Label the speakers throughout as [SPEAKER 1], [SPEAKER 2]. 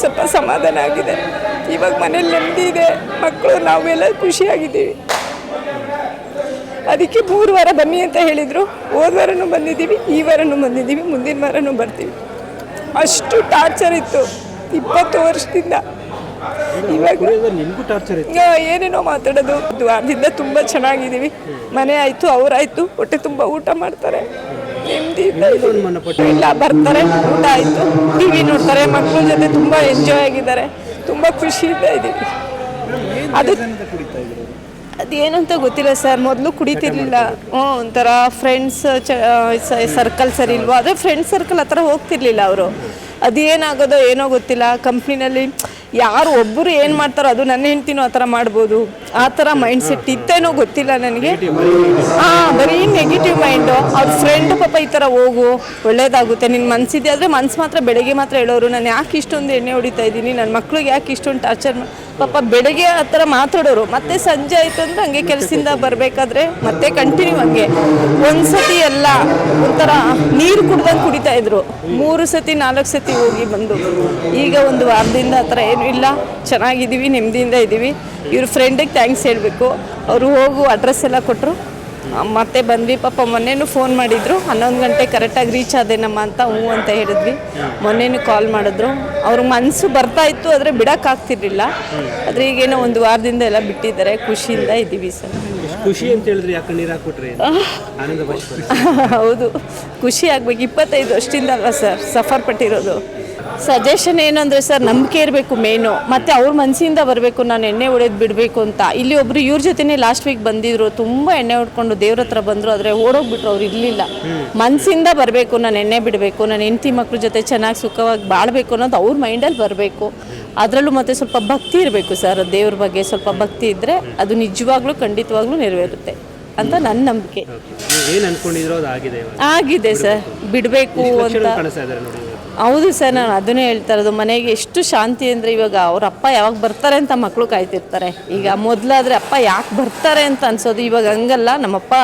[SPEAKER 1] ಸ್ವಲ್ಪ ಸಮಾಧಾನ ಆಗಿದೆ ಇವಾಗ ಮನೇಲಿ ನೆಮ್ಮದಿ ಇದೆ ಮಕ್ಕಳು ನಾವೆಲ್ಲ ಖುಷಿಯಾಗಿದ್ದೀವಿ. ಅದಕ್ಕೆ ಮೂರು ವಾರ ಬನ್ನಿ ಅಂತ ಹೇಳಿದರು. ಹೋದ ವಾರನೂ ಬಂದಿದ್ದೀವಿ ಈ ವಾರನೂ ಬಂದಿದ್ದೀವಿ ಮುಂದಿನ ವಾರನೂ ಬರ್ತೀವಿ. ಅಷ್ಟು ಟಾರ್ಚರ್ ಇತ್ತು ಇಪ್ಪತ್ತು ವರ್ಷದಿಂದ. ಇವಾಗ ಏನೇನೋ ಮಾತಾಡೋದು. ಅದರಿಂದ ವಾರದಿಂದ ತುಂಬ ಚೆನ್ನಾಗಿದ್ದೀವಿ. ಮನೆ ಆಯಿತು ಅವರಾಯಿತು ಹೊಟ್ಟೆ ತುಂಬ ಊಟ ಮಾಡ್ತಾರೆ.
[SPEAKER 2] ನೆಮ್ಮದಿ
[SPEAKER 1] ಇಲ್ಲ ಬರ್ತಾರೆ ಊಟ ಆಯಿತು. ನೋಡ್ತಾರೆ ಮಕ್ಕಳ ಜೊತೆ ತುಂಬ ಎಂಜಾಯ್ ಆಗಿದ್ದಾರೆ. ತುಂಬ ಖುಷಿಯಿಂದ ಇದ್ದೀವಿ ಅದು ಅದೇನು ಅಂತ ಗೊತ್ತಿಲ್ಲ ಸರ್. ಮೊದಲು ಕುಡಿತಿರ್ಲಿಲ್ಲ. ಹ್ಞೂ, ಒಂಥರ ಫ್ರೆಂಡ್ಸ್ ಸರ್ಕಲ್ ಸರಿ ಇಲ್ವೋ? ಅದೇ ಫ್ರೆಂಡ್ಸ್ ಸರ್ಕಲ್ ಹತ್ರ ಹೋಗ್ತಿರ್ಲಿಲ್ಲ ಅವರು. ಅದೇನಾಗೋದೋ ಏನೋ ಗೊತ್ತಿಲ್ಲ. ಕಂಪ್ನಿನಲ್ಲಿ ಯಾರು ಒಬ್ಬರು ಏನು ಮಾಡ್ತಾರೋ ಅದು ನನ್ನ ಹೆಂಡ್ತಿನೂ ಆ ಥರ ಮಾಡ್ಬೋದು. ಆ ಥರ ಮೈಂಡ್ ಸೆಟ್ ಇತ್ತೇನೋ ಗೊತ್ತಿಲ್ಲ ನನಗೆ. ಹಾಂ ಬರೀ ನೆಗೆಟಿವ್ ಮೈಂಡು ಅವ್ರ ಫ್ರೆಂಡ್ ಪಾಪ ಈ ಥರ ಹೋಗು, ಒಳ್ಳೇದಾಗುತ್ತೆ. ನಿನ್ನ ಮನಸ್ಸಿದೆ ಆದರೆ ಮನ್ಸು ಮಾತ್ರ ಬೆಳಗ್ಗೆ ಮಾತ್ರ ಹೇಳೋರು. ನಾನು ಯಾಕೆ ಇಷ್ಟೊಂದು ಎಣ್ಣೆ ಹೊಡಿತಾ ಇದ್ದೀನಿ? ನನ್ನ ಮಕ್ಳಿಗೆ ಯಾಕೆ ಇಷ್ಟೊಂದು ಟಾರ್ಚರ್ ಪಾಪ ಬೆಳಗ್ಗೆ ಆ ಥರ ಮಾತಾಡೋರು. ಮತ್ತೆ ಸಂಜೆ ಆಯಿತು ಅಂದರೆ ಹಂಗೆ ಕೆಲಸದಿಂದ ಬರಬೇಕಾದ್ರೆ ಮತ್ತೆ ಕಂಟಿನ್ಯೂ ಹಂಗೆ. ಒಂದು ಸತಿ ಎಲ್ಲ ಒಂಥರ ನೀರು ಕುಡ್ದಂಗೆ ಕುಡಿತಾ ಇದ್ರು. ಮೂರು ಸತಿ, ನಾಲ್ಕು ಸತಿ ಹೋಗಿ ಬಂದು. ಈಗ ಒಂದು ವಾರದಿಂದ ಆ ಥರ ಏನೂ ಇಲ್ಲ. ಚೆನ್ನಾಗಿದ್ದೀವಿ, ನೆಮ್ಮದಿಯಿಂದ ಇದ್ದೀವಿ. ಇವ್ರ ಫ್ರೆಂಡಿಗೆ ಥ್ಯಾಂಕ್ಸ್ ಹೇಳಬೇಕು. ಅವರು ಹೋಗು ಅಡ್ರೆಸ್ ಎಲ್ಲ ಕೊಟ್ಟರು ಮತ್ತೆ ಬಂದ್ವಿ. ಪಾಪ ಮೊನ್ನೆನೂ ಫೋನ್ ಮಾಡಿದ್ರು. ಹನ್ನೊಂದು ಗಂಟೆ ಕರೆಕ್ಟಾಗಿ ರೀಚ್ ಆದೇನಮ್ಮ ಅಂತ ಹ್ಞೂ ಅಂತ ಹೇಳಿದ್ವಿ. ಮೊನ್ನೆನೂ ಕಾಲ್ ಮಾಡಿದ್ರು. ಅವ್ರ ಮನಸ್ಸು ಬರ್ತಾ ಇತ್ತು ಆದರೆ ಬಿಡೋಕ್ಕಾಗ್ತಿರ್ಲಿಲ್ಲ. ಆದರೆ ಈಗೇನೋ ಒಂದು ವಾರದಿಂದ ಎಲ್ಲ ಬಿಟ್ಟಿದ್ದಾರೆ. ಖುಷಿಯಿಂದ ಇದ್ದೀವಿ ಸರ್.
[SPEAKER 2] ಖುಷಿ ಅಂತ ಹೇಳಿದ್ರೆ. ಯಾಕೆ ನೀರು ಹಾಕ್ಬಿಟ್ರಿ
[SPEAKER 1] ಹೌದು. ಖುಷಿ ಆಗ್ಬೇಕು. ಇಪ್ಪತ್ತೈದು ವರ್ಷದಿಂದ ಅಲ್ವಾ ಸರ್? ಸಫರ್ ಪಟ್ಟಿರೋದು. ಸಜೆಷನ್ ಏನಂದ್ರೆ ಸರ್ ನಂಬಿಕೆ ಇರಬೇಕು ಮೇನು ಮತ್ತೆ ಅವ್ರ ಮನಸ್ಸಿಂದ ಬರಬೇಕು ನಾನು ಎಣ್ಣೆ ಹೊಡೆದು ಬಿಡಬೇಕು ಅಂತ. ಇಲ್ಲಿ ಒಬ್ರು ಇವ್ರ ಜೊತೆನೆ ಲಾಸ್ಟ್ ವೀಕ್ ಬಂದಿದ್ರು ತುಂಬ ಎಣ್ಣೆ ಹೊಡ್ಕೊಂಡು ದೇವ್ರ ಹತ್ರ ಬಂದರು ಆದರೆ ಓಡೋಗ್ಬಿಟ್ರು ಅವ್ರು ಇರಲಿಲ್ಲ. ಮನಸ್ಸಿಂದ ಬರಬೇಕು ನಾನು ಎಣ್ಣೆ ಬಿಡಬೇಕು ನಾನು ಹೆಂಡತಿ ಮಕ್ಳ ಜೊತೆ ಚೆನ್ನಾಗಿ ಸುಖವಾಗಿ ಬಾಳ್ಬೇಕು ಅನ್ನೋದು ಅವ್ರ ಮೈಂಡಲ್ಲಿ ಬರಬೇಕು. ಅದರಲ್ಲೂ ಮತ್ತೆ ಸ್ವಲ್ಪ ಭಕ್ತಿ ಇರಬೇಕು ಸರ್ ದೇವ್ರ ಬಗ್ಗೆ ಸ್ವಲ್ಪ ಭಕ್ತಿ ಇದ್ದರೆ ಅದು ನಿಜವಾಗ್ಲೂ ಖಂಡಿತವಾಗ್ಲೂ ನೆರವೇರುತ್ತೆ ಅಂತ ನನ್ನ ನಂಬಿಕೆ.
[SPEAKER 2] ಆಗಿದೆ
[SPEAKER 1] ಸರ್ ಬಿಡಬೇಕು. ಅಂತ. ಹೌದು ಸರ್ ನಾನು ಅದನ್ನೇ ಹೇಳ್ತಾ ಇರೋದು. ಮನೆಗೆ ಎಷ್ಟು ಶಾಂತಿ ಅಂದರೆ ಇವಾಗ ಅವ್ರ ಅಪ್ಪ ಯಾವಾಗ ಬರ್ತಾರೆ ಅಂತ ಮಕ್ಕಳು ಕಾಯ್ತಿರ್ತಾರೆ. ಈಗ ಮೊದಲಾದರೆ ಅಪ್ಪ ಯಾಕೆ ಬರ್ತಾರೆ ಅಂತ ಅನ್ಸೋದು. ಇವಾಗ ಹಂಗಲ್ಲ ನಮ್ಮಪ್ಪ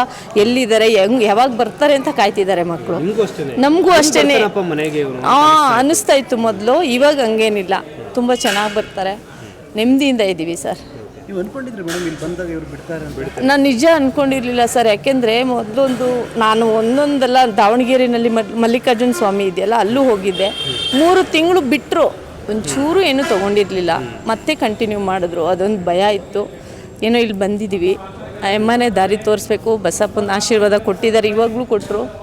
[SPEAKER 1] ಎಲ್ಲಿದ್ದಾರೆ ಹೆಂಗ್ ಯಾವಾಗ ಬರ್ತಾರೆ ಅಂತ ಕಾಯ್ತಿದ್ದಾರೆ ಮಕ್ಕಳು
[SPEAKER 2] ನಮಗೂ ಅಷ್ಟೇ ಅನಿಸ್ತಾ
[SPEAKER 1] ಹಾಂ ಅನ್ನಿಸ್ತಾ ಇತ್ತು ಮೊದಲು ಇವಾಗ ಹಂಗೇನಿಲ್ಲ. ತುಂಬ ಚೆನ್ನಾಗಿ ಬರ್ತಾರೆ. ನೆಮ್ಮದಿಯಿಂದ ಇದ್ದೀವಿ ಸರ್. ನಾನು ನಿಜ ಅಂದ್ಕೊಂಡಿರಲಿಲ್ಲ ಸರ್, ಯಾಕೆಂದರೆ ಮೊದಲೊಂದು ನಾನು ಒಂದೊಂದೆಲ್ಲ ದಾವಣಗೆರೆಯಲ್ಲಿ ಮಲ್- ಮಲ್ಲಿಕಾರ್ಜುನ ಸ್ವಾಮಿ ಇದೆಯಲ್ಲ, ಅಲ್ಲೂ ಹೋಗಿದ್ದೆ. ಮೂರು ತಿಂಗಳು ಬಿಟ್ಟರು ಒಂಚೂರು ಏನೂ ತೊಗೊಂಡಿರಲಿಲ್ಲ. ಮತ್ತೆ ಕಂಟಿನ್ಯೂ ಮಾಡಿದ್ರು, ಅದೊಂದು ಭಯ ಇತ್ತು. ಏನೋ ಇಲ್ಲಿ ಬಂದಿದ್ದೀವಿ ಎಮ್ಮನೆ ದಾರಿ ತೋರಿಸ್ಬೇಕು, ಬಸಪ್ಪನ ಆಶೀರ್ವಾದ ಕೊಟ್ಟಿದ್ದಾರೆ, ಇವಾಗಲೂ ಕೊಟ್ಟರು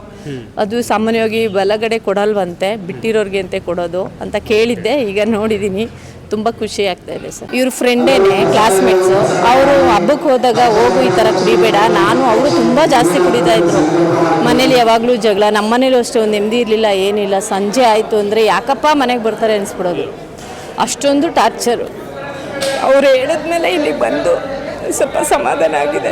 [SPEAKER 1] ಅದು ಸಾಮಾನ್ಯವಾಗಿ ಬಲಗಡೆ ಕೊಡಲ್ವಂತೆ, ಬಿಟ್ಟಿರೋರಿಗೆ ಅಂತೆ ಕೊಡೋದು ಅಂತ ಕೇಳಿದ್ದೆ, ಈಗ ನೋಡಿದ್ದೀನಿ. ತುಂಬ ಖುಷಿ ಆಗ್ತಾ ಇದೆ, ಸರ್. ಇವ್ರ ಫ್ರೆಂಡೇನೆ ಕ್ಲಾಸ್ಮೇಟ್ಸು ಅವರು ಹಬ್ಬಕ್ಕೆ ಹೋದಾಗ, ಹೋಗು, ಈ ಥರ ಕುಡಿಬೇಡ. ನಾನು ಅವರು ತುಂಬ ಜಾಸ್ತಿ ಕುಡಿತಾ ಇದ್ರು. ಮನೇಲಿ ಯಾವಾಗಲೂ ಜಗಳ. ನಮ್ಮ ಮನೇಲೂ ಅಷ್ಟೇ, ಒಂದು ನೆಮ್ಮದಿ ಇರಲಿಲ್ಲ, ಏನಿಲ್ಲ. ಸಂಜೆ ಆಯಿತು ಅಂದರೆ ಯಾಕಪ್ಪ ಮನೆಗೆ ಬರ್ತಾರೆ ಅನಿಸ್ಬಿಡೋದು. ಅಷ್ಟೊಂದು ಟಾರ್ಚರು ಅವ್ರು ಹೇಳಿದ್ಮೇಲೆ ಇಲ್ಲಿಗೆ ಬಂದು ಸ್ವಲ್ಪ ಸಮಾಧಾನ ಆಗಿದೆ.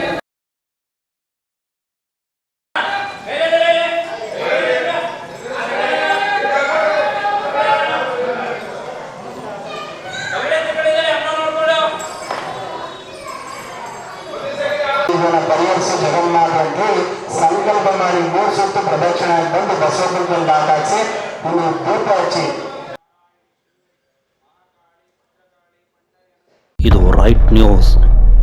[SPEAKER 3] ಇದನ್ನು ಪರಿಹರಿಸಿ ಜಗನ್ನಾಥ ಸಂಕಲ್ಪ ಮಾಡಿ ಮೂರು ಸುತ್ತು ಪ್ರದಕ್ಷಿಣೆ ಬಂದು ಬಸವಪುರದಲ್ಲಿ ದಾಟಾಕ್ಸಿ ಇನ್ನು ದೀಪ ಹಚ್ಚಿ.
[SPEAKER 4] ಇದು ರೈಟ್ ನ್ಯೂಸ್